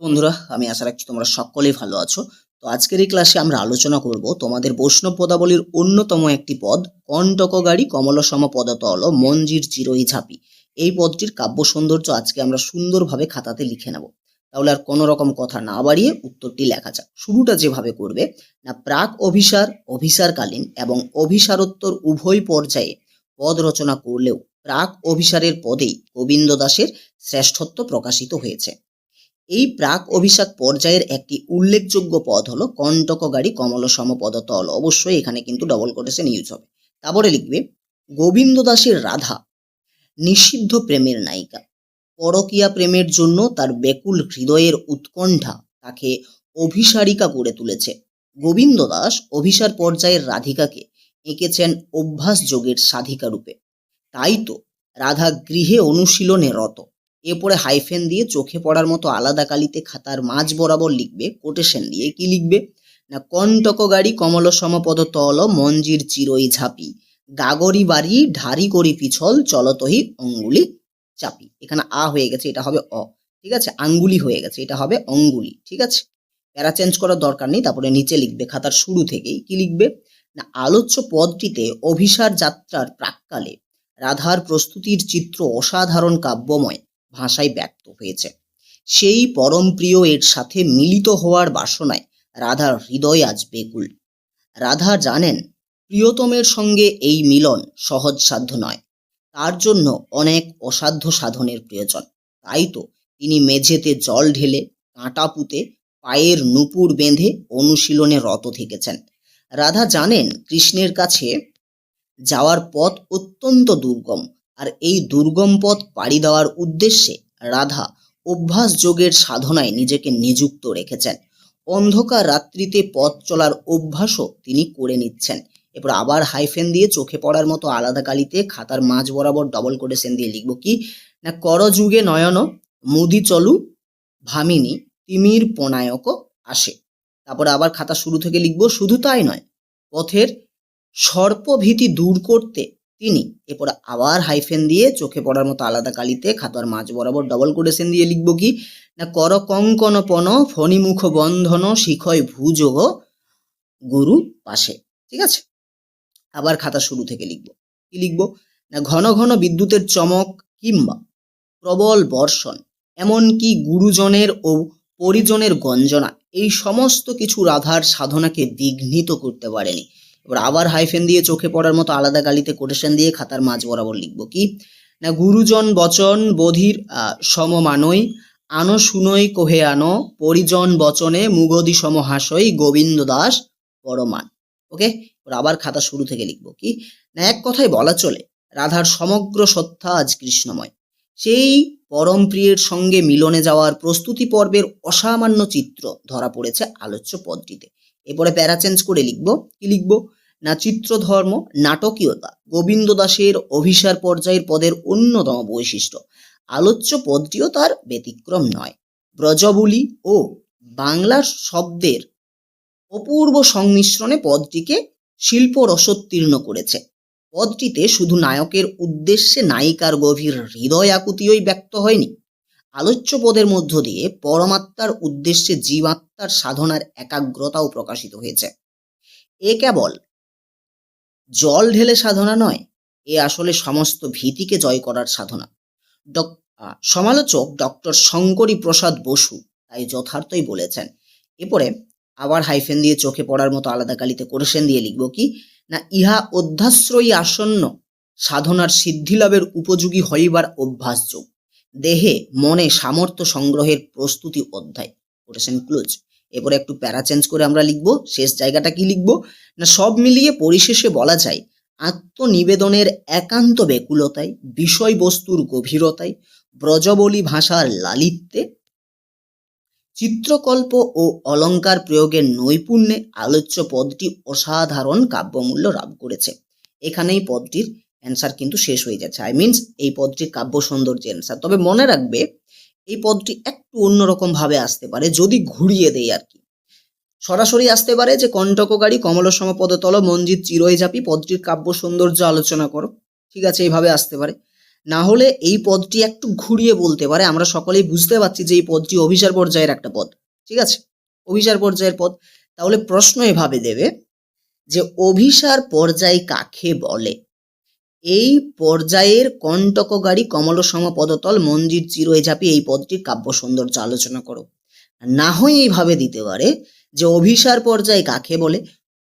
বন্ধুরা, আমি আশা রাখছি তোমরা সকলেই ভালো আছো। তো আজকের এই ক্লাসে আমরা আলোচনা করব তোমাদের বৈষ্ণব পদাবলীর অন্যতম একটি পদ কণ্টক গাড়ি কমলসম পদতল, মঞ্জির চিরই ঝাঁপি। এই পদটির কাব্য সৌন্দর্য আজকে আমরা সুন্দরভাবে খাতাতে লিখে নেব। তাহলে আর কোনো রকম কথা না বাড়িয়ে উত্তরটি লেখা যাক। শুরুটা যেভাবে করবে, না প্রাক অভিসার, অভিসারকালীন এবং অভিসারোত্তর উভয় পর্যায়ে পদ রচনা করলেও প্রাক অভিসারের পদেই গোবিন্দ দাসের শ্রেষ্ঠত্ব প্রকাশিত হয়েছে। এই প্রাক অভিষেক পর্যায়ের একটি উল্লেখযোগ্য পদ হলো কণ্টক গাড়ি কমল সমপদতল অবশ্যই এখানে কিন্তু ডবল কোটেশন ইউজ হবে। তারপরে লিখবে গোবিন্দ দাসের রাধা, নিষিদ্ধ প্রেমের নায়িকা। পরকীয়া প্রেমের জন্য তার বেকুল হৃদয়ের উৎকণ্ঠা তাকে অভিসারিকা করে তুলেছে। গোবিন্দ দাস অভিসার পর্যায়ের রাধিকাকে এঁকেছেন অভ্যাস যোগের সাধিকা রূপে। তাই তো রাধা গৃহে অনুশীলনে রত। এরপরে হাইফেন দিয়ে চোখে পড়ার মতো আলাদা কালিতে খাতার মাঝ বরাবর লিখবে কোটেশন দিয়ে কি লিখবে? না কণ্টক গাড়ি কমল সমপদ তল, মঞ্জির চিরই ঝাপি। গাগরি বাড়ি, ঢারি করি পিছল চলতহি অঙ্গুলি চাপি। এখানে আ হয়ে গেছে, এটা হবে অ। ঠিক আছে? আঙ্গুলি হয়ে গেছে, এটা হবে অঙ্গুলি। ঠিক আছে? প্যারা চেঞ্জ করার দরকার নেই, তারপরে নিচে লিখবে খাতার শুরু থেকেই কি লিখবে? না, আলোচ্য পদটিতে অভিসার যাত্রার প্রাককালে রাধার প্রস্তুতির চিত্র অসাধারণ কাব্যময়। ভাষায় ব্যক্ত হয়েছে। সেই পরম প্রিয় এর সাথে মিলিত হওয়ার বাসনায় রাধার হৃদয় আজ বেকুল। রাধা জানেন, প্রিয়তমের সঙ্গে এই মিলন সহজসাধ্য নয়। তার জন্য অনেক অসাধ্য সাধনের প্রয়োজন। তাই তো তিনি মেঝেতে জল ঢেলে, কাঁটা পুঁতে, পায়ের নুপুর বেঁধে অনুশীলনে রত থেকেছেন। রাধা জানেন, কৃষ্ণের কাছে যাওয়ার পথ অত্যন্ত দুর্গম। আর এই দুর্গম পথ পাড়ি দেওয়ার উদ্দেশ্যে রাধা অভ্যাস যোগের সাধনায় নিজেকে নিযুক্ত রেখেছেন। অন্ধকার রাত্রিতে পথ চলার অভ্যাসও তিনি করে নিচ্ছেন। এরপর আবার হাইফেন দিয়ে চোখে পড়ার মতো আলাদা কালিতে খাতার মাঝ বরাবর ডবল কোটেশন দিয়ে লিখব কি, না করযুগে নয়ন মুদি চলু, ভামিনী, তিমির পনায়ক আসে। তারপরে আবার খাতা শুরু থেকে লিখব, শুধু তাই নয়, পথের সর্পভীতি দূর করতে তিনি। এরপর আবার হাইফেন দিয়ে চোখে পড়ার মতো আলাদা কালিতে খাতার মাঝ বরাবর ডবল কোটেশন দিয়ে লিখব কি? না, কর কঙ্কন পন ফণিমুখ বন্ধন শিখয় ভুযোগ গুরু পাশে। ঠিক আছে? আবার খাতা শুরু থেকে লিখব। কি লিখব? না, ঘন ঘন বিদ্যুতের চমক কিংবা প্রবল বর্ষণ, এমনকি গুরুজনের ও পরিজনের গঞ্জনা, এই সমস্ত কিছু রাধার সাধনাকে বিঘ্নিত করতে পারেনি। এবার আবার হাইফেন দিয়ে চোখে পড়ার মতো আলাদা গালিতে কোটেশন দিয়ে খাতার মাঝ বরাবর লিখব কি? না, গুরুজন বচন বধির সমমানই, আনো শুনই কোহে আনো, পরিজন বচনে মুগদি সমহাসই, গোবিন্দ দাস পরমান। ওকে? আবার খাতা শুরু থেকে লিখব কি? না, এক কথায় বলা চলে, রাধার সমগ্র সত্তা আজ কৃষ্ণময়। সেই পরম প্রিয়ের সঙ্গে মিলনে যাওয়ার প্রস্তুতি পর্বের অসামান্য চিত্র ধরা পড়েছে আলোচ্য পদটিতে। এরপরে প্যারা চেঞ্জ করে লিখব। কি লিখব? না চিত্রধর্ম, নাটকীয়তা। গোবিন্দ দাসের অভিসার পর্যায়ের পদের অন্যতম বৈশিষ্ট্য। আলোচ্য পদটিও তার ব্যতিক্রম নয়। ব্রজবুলি ও বাংলার শব্দের অপূর্ব সংমিশ্রণে পদটিকে শিল্প রসোত্তীর্ণ করেছে। পদটিতে শুধু নায়কের উদ্দেশ্যে নায়িকার গভীর হৃদয় আকুতিই ব্যক্ত হয়নি। আলোচ্য পদের মধ্য দিয়ে পরমাত্মার উদ্দেশ্যে জীবাত্মার সাধনার একাগ্রতাও প্রকাশিত হয়েছে। এ কেবল জল ঢেলে সাধনা নয়, এ আসলে সমস্ত ভীতিকে জয় করার সাধনা। ডক- সমালোচক ডক্টর শঙ্করী প্রসাদ বসু তাই যথার্থই বলেছেন, এরপরে আবার হাইফেন দিয়ে চোখে পড়ার মতো আলাদা কালিতে কোরেশন দিয়ে লিখব কি, না ইহা অধ্যাশ্রয়ী আসন্ন, সাধনার সিদ্ধিলাভের উপযোগী হইবার অভ্যাসযোগ, দেহে মনে সামর্থ্য সংগ্রহের প্রস্তুতি অধ্যায় কোটেশন ক্লোজ। এরপরে একটু প্যারা চেঞ্জ করে আমরা লিখব, শেষ জায়গাটা কি লিখব? না, সব মিলিয়ে পরিশেষে বলা যায় আত্মনিবেদনের একান্ত ব্যাকুলতায় বিষয়বস্তুর গভীরতায় ব্রজবলী ভাষার লালিত্যে, চিত্রকল্প ও অলঙ্কার প্রয়োগের নৈপুণ্যে আলোচ্য পদটি অসাধারণ কাব্যমূল্য লাভ করেছে। এখানেই পদটির অ্যান্সার কিন্তু শেষ হয়ে যাচ্ছে। আই মিনস এই পদটির কাব্য সৌন্দর্যের অ্যান্সার তবে মনে রাখবে এই পদটি একটু অন্যরকম ভাবে আসতে পারে, যদি ঘুরিয়ে দেয় আর কি। সরাসরি আসতে পারে যে কণ্টক গাড়ি কমল সমপদতল মঞ্জিত চিরই ঝাপি পদটির কাব্য সৌন্দর্য আলোচনা করো। ঠিক আছে, এইভাবে আসতে পারে। না হলে এই পদটি একটু ঘুরিয়ে বলতে পারে, আমরা সকলেই বুঝতে পারছি যে এই পদটি অভিসার পর্যায়ের একটা পদ। ঠিক আছে? অভিসার পর্যায়ের পদ। তাহলে প্রশ্ন এভাবে দেবে যে অভিসার পর্যায় কাকে বলে? এই পর্যায়ের কণ্টকগাড়ি কমলসম পদতল মঞ্জির চিরই ঝাঁপি এই পদটির কাব্য সৌন্দর্য আলোচনা করো। না হয় এইভাবে দিতে পারে যে অভিসার পর্যায় কাকে বলে,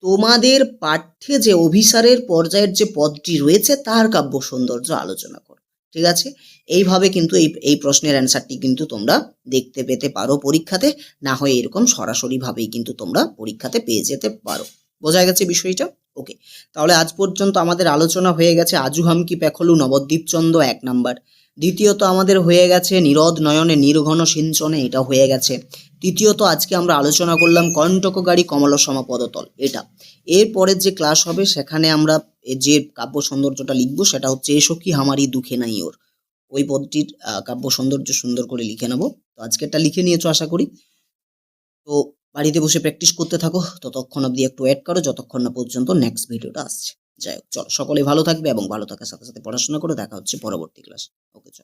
তোমাদের পাঠ্যে যে অভিসারের পর্যায়ের যে পদটি রয়েছে তার কাব্য সৌন্দর্য আলোচনা করো। ঠিক আছে? এইভাবে কিন্তু এই এই প্রশ্নের অ্যান্সারটি কিন্তু তোমরা দেখতে পেতে পারো পরীক্ষাতে, না হয় এরকম সরাসরি ভাবেই কিন্তু তোমরা পরীক্ষাতে পেয়ে যেতে পারো। বোঝা গেছে বিষয়টা? ওকে তাহলে আজ পর্যন্ত আমাদের আলোচনা হয়ে গেছে আজু হামকি পেখলু নবদ্বীপচন্দ এক নাম্বার। দ্বিতীয়ত আমাদের হয়ে গেছে নিরদ নয়নে নির্ঘন সিঞ্চনে, এটা হয়ে গেছে। তৃতীয়ত আজকে আমরা আলোচনা করলাম কণ্টক গাড়ি কমলসম পদতল, এটা। এরপরের যে ক্লাস হবে, সেখানে আমরা যে কাব্য সৌন্দর্যটা লিখব, সেটা হচ্ছে এসো কি হামারি দুঃখে নাই ওর। ওই পদটির কাব্য সৌন্দর্য সুন্দর করে লিখে নেব। তো আজকেরটা লিখে নিয়েছো আশা করি। তো বাড়িতে বসে প্র্যাকটিস করতে থাকো। ততক্ষণ অবধি একটু অ্যাড করো, যতক্ষণ না পর্যন্ত নেক্সট ভিডিওটা আসছে। যাই হোক, চলো, সকলে ভালো থাকবে এবং ভালো থাকার সাথে সাথে পড়াশোনা করে। দেখা হচ্ছে পরবর্তী ক্লাস ওকে চলো।